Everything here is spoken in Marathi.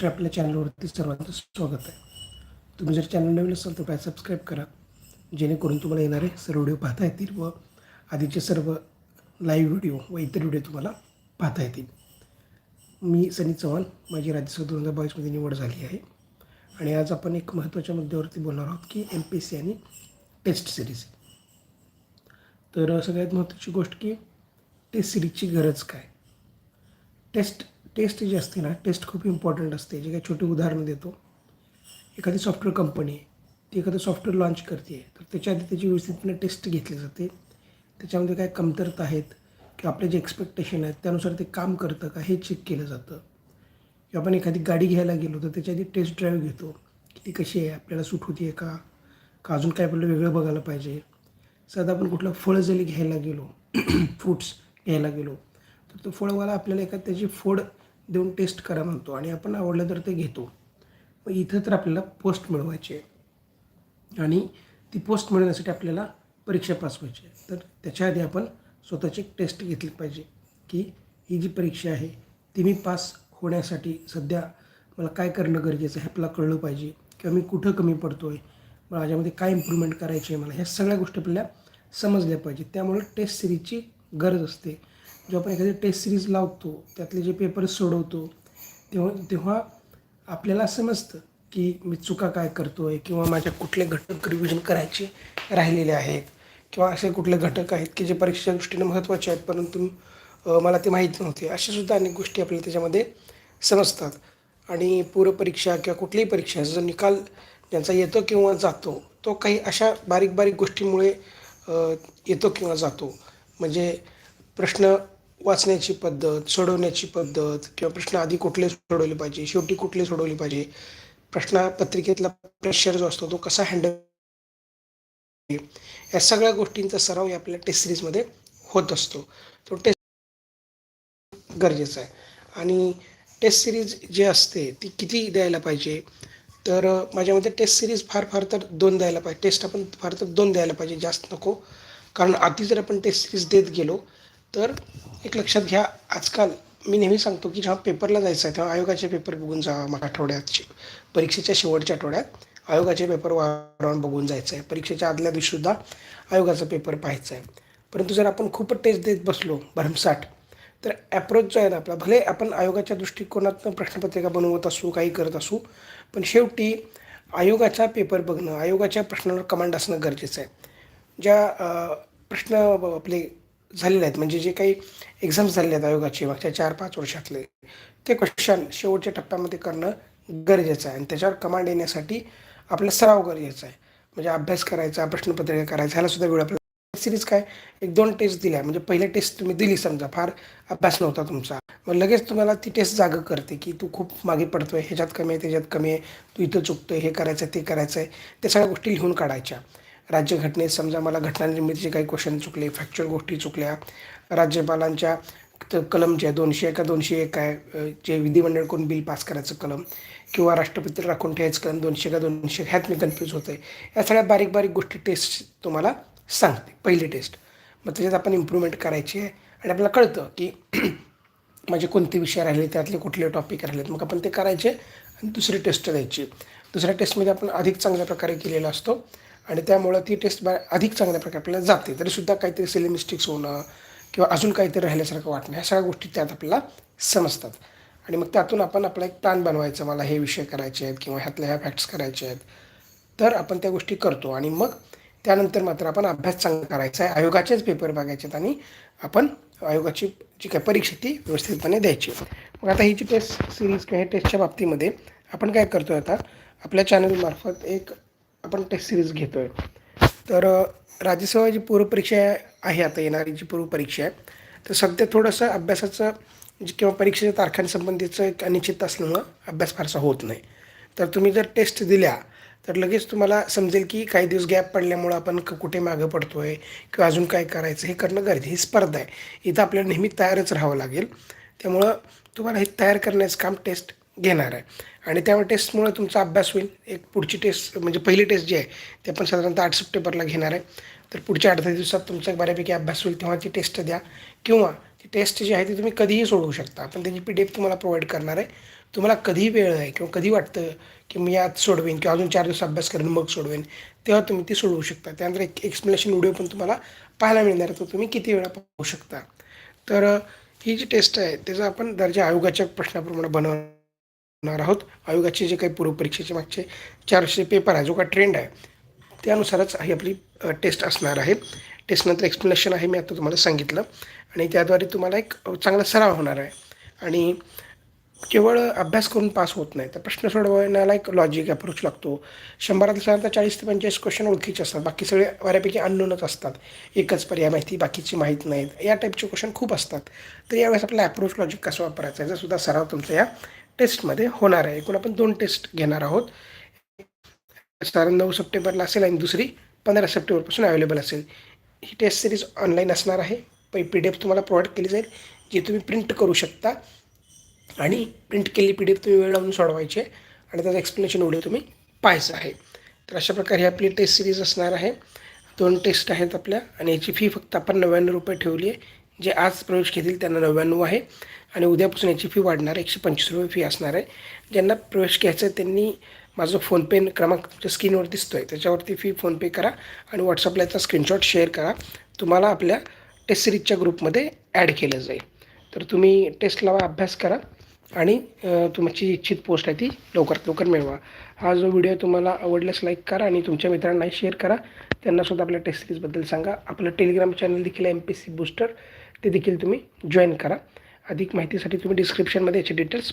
तर आपल्या चॅनलवरती सर्वांचं स्वागत आहे. तुम्ही जर चॅनल नवीन असाल तर काय सबस्क्राईब करा. जेणेकरून तुम्हाला येणारे सर्व व्हिडिओ पाहता येतील व आधीचे सर्व लाईव्ह व्हिडिओ व इतर व्हिडिओ तुम्हाला पाहता येतील. मी सनी चव्हाण माझी राज्यसभा दोन हजार बावीसमध्ये निवड झाली आहे. आणि आज आपण एक महत्त्वाच्या मुद्द्यावरती बोलणार आहोत की एम पी एस सी आणि टेस्ट सिरीज तर सगळ्यात महत्त्वाची गोष्ट की टेस्ट सिरीजची गरज काय? टेस्ट टेस्ट जी असते ना टेस्ट खूप इम्पॉर्टंट असते. जे काही छोटे उदाहरणं देतो. एखादी सॉफ्टवेअर कंपनी आहे ती एखादं सॉफ्टवेअर लॉन्च करते तर त्याच्या आधी त्याची व्यवस्थितपणे टेस्ट घेतली जाते. त्याच्यामध्ये काय कमतरता आहेत किंवा आपले जे एक्सपेक्टेशन आहेत त्यानुसार ते काम करतं का हे चेक केलं जातं. किंवा आपण एखादी गाडी घ्यायला गेलो तर त्याच्या आधी टेस्ट ड्राईव्ह घेतो की ती कशी आहे आपल्याला सूट होती आहे का? का अजून काय आपल्याला वेगळं बघायला पाहिजे? साधा आपण कुठलं फळ जरी घ्यायला गेलो फ्रुट्स घ्यायला गेलो तर तो फळवाला आपल्याला एखाद त्याची फोड देऊन टेस्ट करा म्हणतो आणि आपण आवडलं तर ते घेतो. मग इथं तर आपल्याला पोस्ट मिळवायची आहे. आणि ती पोस्ट मिळवण्यासाठी आपल्याला परीक्षा पास व्हायची आहे. तर त्याच्या आधी आपण स्वतःची एक टेस्ट घेतली पाहिजे की ही जी परीक्षा आहे ती मी पास होण्यासाठी सध्या मला काय करणं गरजेचं आहे आपल्याला कळलं पाहिजे किंवा मी कुठं कमी पडतो आहे माझ्यामध्ये काय इम्प्रूव्हमेंट करायची आहे मला ह्या सगळ्या गोष्टी आपल्याला समजल्या पाहिजे त्यामुळे टेस्ट सिरीजची गरज असते. जेव्हा आपण एखादी टेस्ट सिरीज लावतो त्यातले जे पेपर्स सोडवतो तेव्हा तेव्हा आपल्याला समजतं की मी चुका काय करतो आहे किंवा माझ्या कुठले घटक रिव्हिजन करायचे राहिलेले आहेत किंवा असे कुठले घटक आहेत की जे परीक्षेच्या दृष्टीने महत्त्वाचे आहेत परंतु मला ते माहीत नव्हते. अशा सुद्धा अनेक गोष्टी आपल्याला त्याच्यामध्ये समजतात. आणि पूरपरीक्षा किंवा कुठलीही परीक्षा जो निकाल ज्यांचा येतो किंवा जातो तो काही अशा बारीक बारीक गोष्टीमुळे येतो किंवा जातो. म्हणजे प्रश्न वाचण्याची पद्धत सोडवण्याची पद्धत किंवा प्रश्न आधी कुठले सोडवले पाहिजे शेवटी कुठले सोडवले पाहिजे प्रश्नपत्रिकेतला प्रेशर जो असतो तो कसा हँडल या सगळ्या गोष्टींचा सराव या आपल्या टेस्ट सिरीजमध्ये होत असतो. तो टेस्ट गरजेचा आहे. आणि टेस्ट सिरीज जी असते ती किती द्यायला पाहिजे? तर माझ्या मते टेस्ट सिरीज फार फार तर दोन द्यायला पाहिजे. टेस्ट आपण फार तर दोन द्यायला पाहिजे जास्त नको. कारण आधी जर आपण टेस्ट सिरीज देत गेलो तर एक लक्षात घ्या आजकाल मी नेहमी सांगतो की जेव्हा पेपरला जायचं आहे तेव्हा आयोगाचे पेपर बघून जावा मग आठवड्याचे परीक्षेच्या शेवटच्या आठवड्यात आयोगाचे पेपर वारंवार बघून जायचं आहे. परीक्षेच्या आदल्या दिवशीसुद्धा आयोगाचा पेपर पाहायचा आहे. परंतु जर आपण खूपच टेस्ट देत बसलो भरमसाठ तर ॲप्रोच जो आहे ना आपला भले आपण आयोगाच्या दृष्टिकोनातून प्रश्नपत्रिका बनवत असू काही करत असू पण शेवटी आयोगाचा पेपर बघणं आयोगाच्या प्रश्नावर कमांड असणं गरजेचं आहे. ज्या प्रश्न आपले झालेले आहेत म्हणजे जे काही एक्झाम्स झालेले आहेत आयोगाचे मागच्या चार पाच वर्षातले ते क्वेश्चन शेवटच्या टप्प्यामध्ये करणं गरजेचं आहे. आणि त्याच्यावर कमांड येण्यासाठी आपला सराव गरजेचा आहे. म्हणजे अभ्यास करायचा प्रश्नपत्रिका करायचा ह्याला सुद्धा वेळ आपल्याला सिरीज काय एक दोन टेस्ट दिल्या. म्हणजे पहिल्या टेस्ट तुम्ही दिली समजा फार अभ्यास नव्हता तुमचा. मग लगेच तुम्हाला ती टेस्ट जागं करते की तू खूप मागे पडतोय ह्याच्यात कमी आहे त्याच्यात कमी आहे तू इथं चुकतोय हे करायचं आहे ते करायचं आहे त्या सगळ्या गोष्टी लिहून काढायच्या. राज्यघटनेत समजा मला घटनानिर्मितीचे काही क्वेश्चन चुकले फॅक्च्युअल गोष्टी चुकल्या राज्यपालांच्या कलम जे आहे दोनशे एका दोनशे एक आहे जे विधिमंडळ करून बिल पास करायचं कलम किंवा राष्ट्रपती राखून ठेवायचं कलम दोनशे का दोनशे ह्यात मी कन्फ्यूज होतो आहे या सगळ्या बारीक बारीक गोष्टी टेस्ट तुम्हाला सांगते पहिली टेस्ट मग त्याच्यात आपण इम्प्रूव्हमेंट करायची आहे. आणि आपल्याला कळतं की माझे कोणते विषय राहिले त्यातले कुठले टॉपिक राहिलेत. मग आपण ते करायचे आणि दुसरी टेस्ट द्यायची. दुसऱ्या टेस्टमध्ये आपण अधिक चांगल्या प्रकारे केलेला असतो. आणि त्यामुळं ती टेस्ट बॅ अधिक चांगल्या प्रकारे आपल्याला जाते. तरीसुद्धा काहीतरी सिली मिस्टेक्स होणं किंवा अजून काहीतरी राहिल्यासारखं वाटणं ह्या सगळ्या गोष्टी त्यात आपल्याला समजतात. आणि मग त्यातून आपण आपला एक प्लॅन बनवायचा मला हे विषय करायचे आहेत किंवा ह्यातल्या ह्या फॅक्ट्स करायचे आहेत. तर आपण त्या गोष्टी करतो. आणि मग त्यानंतर मात्र आपण अभ्यास चांगला करायचा आहे. आयोगाचेच पेपर बघायचे आहेत आणि आपण आयोगाची जी काय परीक्षा ती व्यवस्थितपणे द्यायची मग आता ही जी टेस्ट सिरीज किंवा ह्या टेस्टच्या बाबतीमध्ये आपण काय करतो आहे आता? आपल्या चॅनलमार्फत एक आपण टेस्ट सिरीज घेतो आहे तर अ, राज्यसेवा जी पूर्वपरीक्षा आहे आता येणारी जी पूर्वपरीक्षा आहे तर सध्या थोडंसं अभ्यासाचं जे किंवा परीक्षेच्या तारखांसंबंधीचं एक अनिश्चित असल्यामुळं अभ्यास फारसा होत नाही. तर तुम्ही जर टेस्ट दिल्या तर लगेच तुम्हाला समजेल की काही दिवस गॅप पडल्यामुळं आपण क- कुठे मागं पडतो आहे किंवा अजून काय करायचं हे करणं गरजेचं ही स्पर्धा आहे. इथं आपल्याला नेहमी तयारच राहावं लागेल. त्यामुळं तुम्हाला हे तयार करण्याचं काम टेस्ट घेणार आहे. आणि त्यामुळे टेस्टमुळे तुमचा अभ्यास होईल. एक पुढची टेस्ट म्हणजे पहिली टेस्ट जी आहे ते आपण साधारणतः आठ सप्टेंबरला घेणार आहे. तर पुढच्या आठ दहा दिवसात तुमचा बऱ्यापैकी अभ्यास होईल तेव्हा ती टेस्ट द्या. किंवा ती टेस्ट जी आहे ती तुम्ही कधीही सोडवू शकता. आपण त्याची पी डी एफ तुम्हाला प्रोव्हाइड करणार आहे. तुम्हाला कधी वेळ आहे किंवा कधी वाटतं की मी आज सोडवेन किंवा अजून चार दिवस अभ्यास करेन मग सोडवेन तेव्हा तुम्ही ती सोडवू शकता. त्यानंतर एक एक्सप्लेनेशन व्हिडिओ पण तुम्हाला पाहायला मिळणार आहे. तो तुम्ही किती वेळा पाहू शकता. तर ही जी टेस्ट आहे त्याचा आपण दर्जा आयोगाच्या प्रश्नाप्रमाणे बनवणार आहोत. आयोगाचे जे काही पूर्वपरीक्षेचे मागचे चारशे पेपर आहे जो काही ट्रेंड आहे त्यानुसारच ही आपली टेस्ट असणार आहे. टेस्टनंतर एक्सप्लेनेशन आहे मी आता तुम्हाला सांगितलं. आणि त्याद्वारे तुम्हाला एक चांगला सराव होणार आहे. आणि केवळ अभ्यास करून पास होत नाही तर प्रश्न सोडवण्याला एक लॉजिक अप्रोच लागतो. शंभरात साधारणतः चाळीस ते पंचेचाळीस क्वेश्चन ओळखीचे असतात. बाकी सगळे बऱ्यापैकी अननोनच असतात. एकच पर्याय माहिती बाकीची माहीत नाहीत. या टाईपचे क्वेश्चन खूप असतात. तर यावेळेस आपला अप्रोच लॉजिक कसं वापरायचं याचा सुद्धा सराव तुमचा या टेस्टमध्ये होणार आहे. एकूण आपण दोन टेस्ट घेणार आहोत. साधारण नऊ सप्टेंबरला असेल आणि दुसरी पंधरा सप्टेंबरपासून अवेलेबल असेल. ही टेस्ट सिरीज ऑनलाईन असणार आहे. पै पी डी एफ तुम्हाला प्रोव्हाइड केली जाईल जी तुम्ही प्रिंट करू शकता. आणि प्रिंट केलेली पी डी एफ तुम्ही वेळ लावून सोडवायची आहे. आणि त्याचं एक्सप्लेनेशन व्हिडिओ तुम्ही पाहायचं आहे. तर अशा प्रकारे ही आपली टेस्ट सिरीज असणार आहे. दोन टेस्ट आहेत आपल्या आणि याची फी फक्त आपण नव्याण्णव रुपये ठेवली आहे. जे आज प्रवेश घेतील त्यांना नव्याण्णव आहे आणि उद्यापासून याची फी वाढणार आहे. एकशे पंचवीस रुपये फी असणार आहे. ज्यांना प्रवेश घ्यायचा आहे त्यांनी माझा फोनपे क्रमांक तुमच्या स्क्रीनवर दिसतो आहे त्याच्यावरती फी फोनपे करा आणि व्हॉट्सअपला याचा स्क्रीनशॉट शेअर करा. तुम्हाला आपल्या टेस्ट सिरीजच्या ग्रुपमध्ये ॲड केलं जाईल. तर तुम्ही टेस्ट लावा अभ्यास करा आणि तुमची इच्छित पोस्ट आहे ती लवकरात लवकर मिळवा. हा जो व्हिडिओ तुम्हाला आवडल्यास लाईक करा आणि तुमच्या मित्रांनाही शेअर करा. त्यांनासुद्धा आपल्या टेस्ट सिरीजबद्दल सांगा. आपलं टेलिग्राम चॅनल देखील एम पी सी बूस्टर ते देखील तुम्ही जॉईन करा. अधिक माहितीसाठी तुम्ही डिस्क्रिप्शनमध्ये याचे डिटेल्स